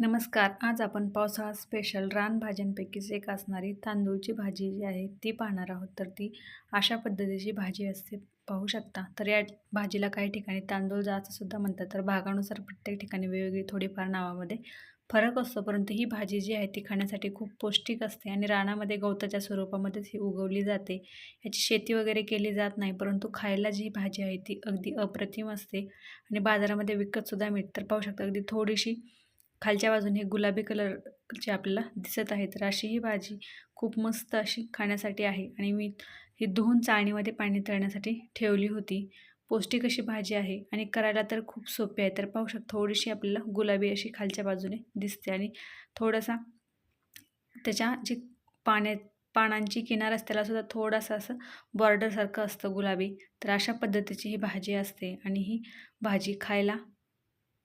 नमस्कार. आज आपण पावसाळा स्पेशल रानभाज्यांपैकीच एक असणारी तांदूळची भाजी जी आहे ती पाहणार आहोत. तर ती अशा पद्धतीची भाजी असते पाहू शकता. तर या भाजीला काही ठिकाणी तांदूळ जायचं सुद्धा म्हणतात तर भागानुसार प्रत्येक ठिकाणी वेगवेगळी थोडीफार नावामध्ये फरक असतो. परंतु ही भाजी जी आहे ती खाण्यासाठी खूप पौष्टिक असते आणि रानामध्ये गवताच्या स्वरूपामध्येच ही उगवली जाते. याची शेती वगैरे केली जात नाही परंतु खायला जी भाजी आहे ती अगदी अप्रतिम असते आणि बाजारामध्ये विकतसुद्धा मिळते. तर पाहू शकता अगदी थोडीशी खालच्या बाजूने गुलाबी कलरची आपल्याला दिसत आहे तर अशी ही भाजी खूप मस्त अशी खाण्यासाठी आहे. आणि मी ही धुवून चाळणीमध्ये पाणी तळण्यासाठी ठेवली होती. पौष्टिक अशी भाजी आहे आणि करायला तर खूप सोपी आहे. तर पाहू शकता थोडीशी आपल्याला गुलाबी अशी खालच्या बाजूने दिसते आणि थोडासा त्याच्या जी पाण्या पानांची किनार असते त्यालासुद्धा थोडासा असं बॉर्डरसारखं असतं गुलाबी. तर अशा पद्धतीची ही भाजी असते आणि ही भाजी खायला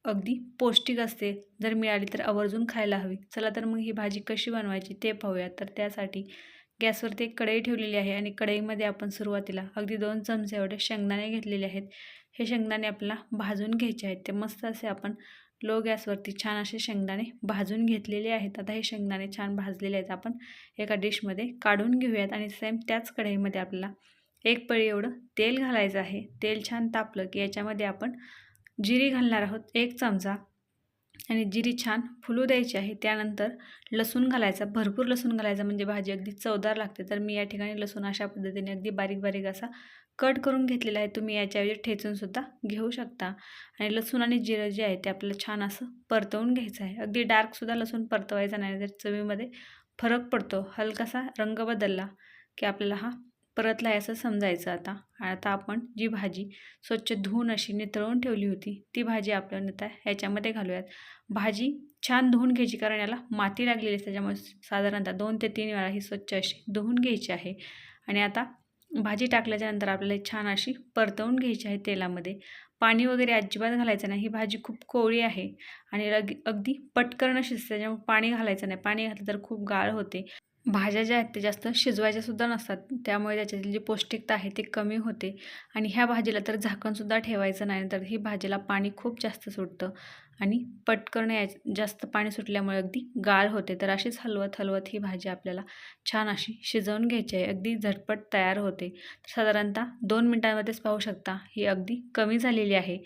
अगदी पौष्टिक असते. जर मिळाली तर आवर्जून खायला हवी. चला तर मग ही भाजी कशी बनवायची ते पाहूया. तर त्यासाठी गॅसवरती एक कढई ठेवलेली आहे आणि कढईमध्ये आपण सुरुवातीला अगदी दोन चमचे एवढे शेंगदाणे घेतलेले आहेत. हे शेंगदाणे आपल्याला भाजून घ्यायचे आहेत. ते मस्त असे आपण लो गॅसवरती छान असे शेंगदाणे भाजून घेतलेले आहेत. आता हे शेंगदाणे छान भाजलेले आहेत. आपण एका डिशमध्ये काढून घेऊयात आणि सेम त्याच कढईमध्ये आपल्याला एक पळी एवढं तेल घालायचं आहे. तेल छान तापलं की याच्यामध्ये आपण जिरी घालणार आहोत एक चमचा. आणि जिरी छान फुलू द्यायची आहे. त्यानंतर लसूण घालायचा भरपूर लसूण घालायचा म्हणजे भाजी अगदी चवदार लागते. तर मी या ठिकाणी लसूण अशा पद्धतीने अगदी बारीक बारीक असा कट करून घेतलेला आहे. तुम्ही याच्याऐवजी ठेचूनसुद्धा घेऊ शकता. आणि लसूण आणि जिरं जे आहे ते आपल्याला छान असं परतवून घ्यायचं आहे. अगदी डार्कसुद्धा लसूण परतवायचा नाही तर चवीमध्ये फरक पडतो हलकासा रंग बदलला की आपल्याला हा परतला आहे असं समजायचं आता. आता आपण जी भाजी स्वच्छ धुवून अशी नितळवून ठेवली होती ती भाजी आपल्याला आता ह्याच्यामध्ये घालूयात. भाजी छान धुवून घ्यायची कारण याला माती लागलेली असते त्याच्यामुळे साधारणतः दोन ते तीन वेळा ही स्वच्छ अशी धुवून घ्यायची आहे. आणि आता भाजी टाकल्याच्यानंतर आपल्याला छान अशी परतवून घ्यायची आहे तेलामध्ये. पाणी वगैरे अजिबात घालायचं नाही ही भाजी खूप कोवळी आहे आणि अगदी पटकन शिजते त्याच्यामुळे पाणी घालायचं नाही. पाणी घातलं तर खूप गाळ होते. भाज्या ज्या आहेत ते जास्त शिजवायच्यासुद्धा नसतात. त्यामुळे त्याच्यातील जी पौष्टिकता आहे ती कमी होते. आणि ह्या भाजीला तर झाकणसुद्धा ठेवायचं नाही तर ही भाजीला पाणी खूप जास्त सुटतं. आणि पटकन या जास्त पाणी सुटल्यामुळे अगदी गाळ होते. तर अशीच हलवत हलवत ही भाजी आपल्याला छान अशी शिजवून घ्यायची आहे. अगदी झटपट तयार होते. साधारणतः दोन मिनटांमध्येच पाहू शकता. ही अगदी कमी झालेली आहे.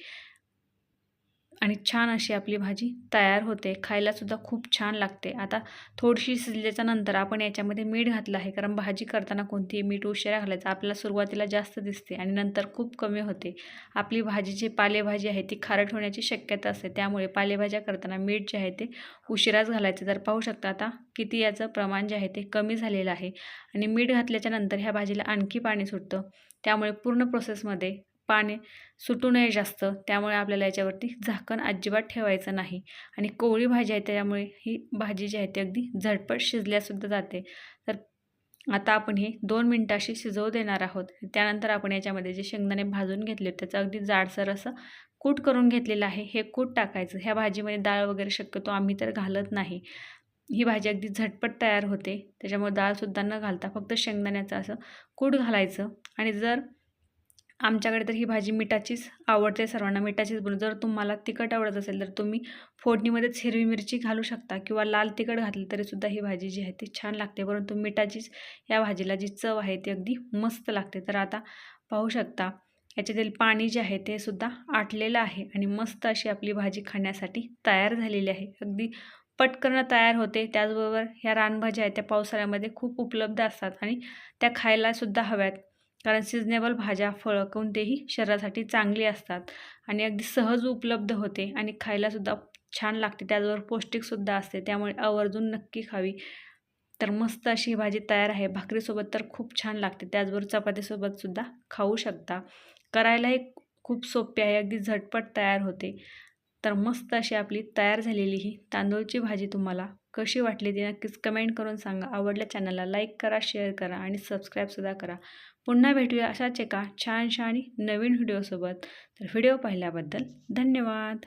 आणि छान अशी आपली भाजी तयार होते. खायलासुद्धा खूप छान लागते. आता थोडीशी शिजल्याच्या नंतर आपण याच्यामध्ये मीठ घातलं आहे. कारण भाजी करताना कोणतीही मीठ उशिरा घालायचं आपल्याला सुरुवातीला जास्त दिसते आणि नंतर खूप कमी होते. आपली भाजी जी पालेभाजी आहे ती खारट होण्याची शक्यता असते. त्यामुळे पालेभाज्या करताना मीठ जे आहे ते उशिराच घालायचं. तर पाहू शकता आता किती याचं प्रमाण जे आहे ते कमी झालेलं आहे. आणि मीठ घातल्याच्या नंतर ह्या भाजीला आणखी पाणी सुटतं. त्यामुळे पूर्ण प्रोसेसमध्ये पाणी सुटू नये जास्त. त्यामुळे आपल्याला याच्यावरती झाकण अजिबात ठेवायचं नाही. आणि कोवळी भाजी आहे त्यामुळे ही भाजी जी आहे ती अगदी झटपट शिजल्यासुद्धा जाते. तर आता आपण हे दोन मिनटाशी शिजवू देणार आहोत. त्यानंतर आपण याच्यामध्ये जे शेंगदाणे भाजून घेतले त्याचं अगदी जाडसर असं कूट करून घेतलेलं आहे. हे कूट टाकायचं. ह्या भाजीमध्ये डाळ वगैरे शक्यतो आम्ही तर घालत नाही. ही भाजी अगदी झटपट तयार होते. त्याच्यामुळे डाळसुद्धा न घालता फक्त शेंगदाण्याचं असं कूट घालायचं. आणि जर आमच्याकडे तर ही भाजी मिठाचीच आवडते सर्वांना. मिठाचीच बनवून जर तुम्हाला तिखट आवडत असेल तर तुम्ही फोडणीमध्येच हिरवी मिरची घालू शकता किंवा लाल तिखट घातली तरीसुद्धा ही भाजी जी आहे ती छान लागते. परंतु मिठाचीच या भाजीला जी चव आहे ती अगदी मस्त लागते. तर आता पाहू शकता याच्यातील पाणी जे आहे ते सुद्धा आटलेलं आहे आणि मस्त अशी आपली भाजी खाण्यासाठी तयार झालेली आहे. अगदी पटकन तयार होते. त्याचबरोबर ह्या रानभाज्या आहेत त्या पावसाळ्यामध्ये खूप उपलब्ध असतात आणि त्या खायलासुद्धा हव्यात. कारण सिजनेबल भाज्या फळं कोणतेही शरीरासाठी चांगली असतात आणि अगदी सहज उपलब्ध होते आणि खायलासुद्धा छान लागते. त्याचबरोबर पौष्टिकसुद्धा असते. त्यामुळे आवर्जून नक्की खावी. तर मस्त अशी भाजी तयार आहे. भाकरीसोबत तर खूप छान लागते. त्याचबरोबर चपातीसोबतसुद्धा खाऊ शकता. करायलाही खूप सोपी आहे. अगदी झटपट तयार होते. तर मस्त अशी आपली तयार झालेली ही तांदूळची भाजी तुम्हाला कशी वाटली ती नक्कीच कमेंट करून सांगा. आवडल्या चॅनलला लाईक करा शेअर करा आणि सबस्क्राईबसुद्धा करा. पुन्हा भेटूया अशाच एका छानशा आणि नवीन व्हिडिओसोबत तर व्हिडिओ पाहिल्याबद्दल धन्यवाद.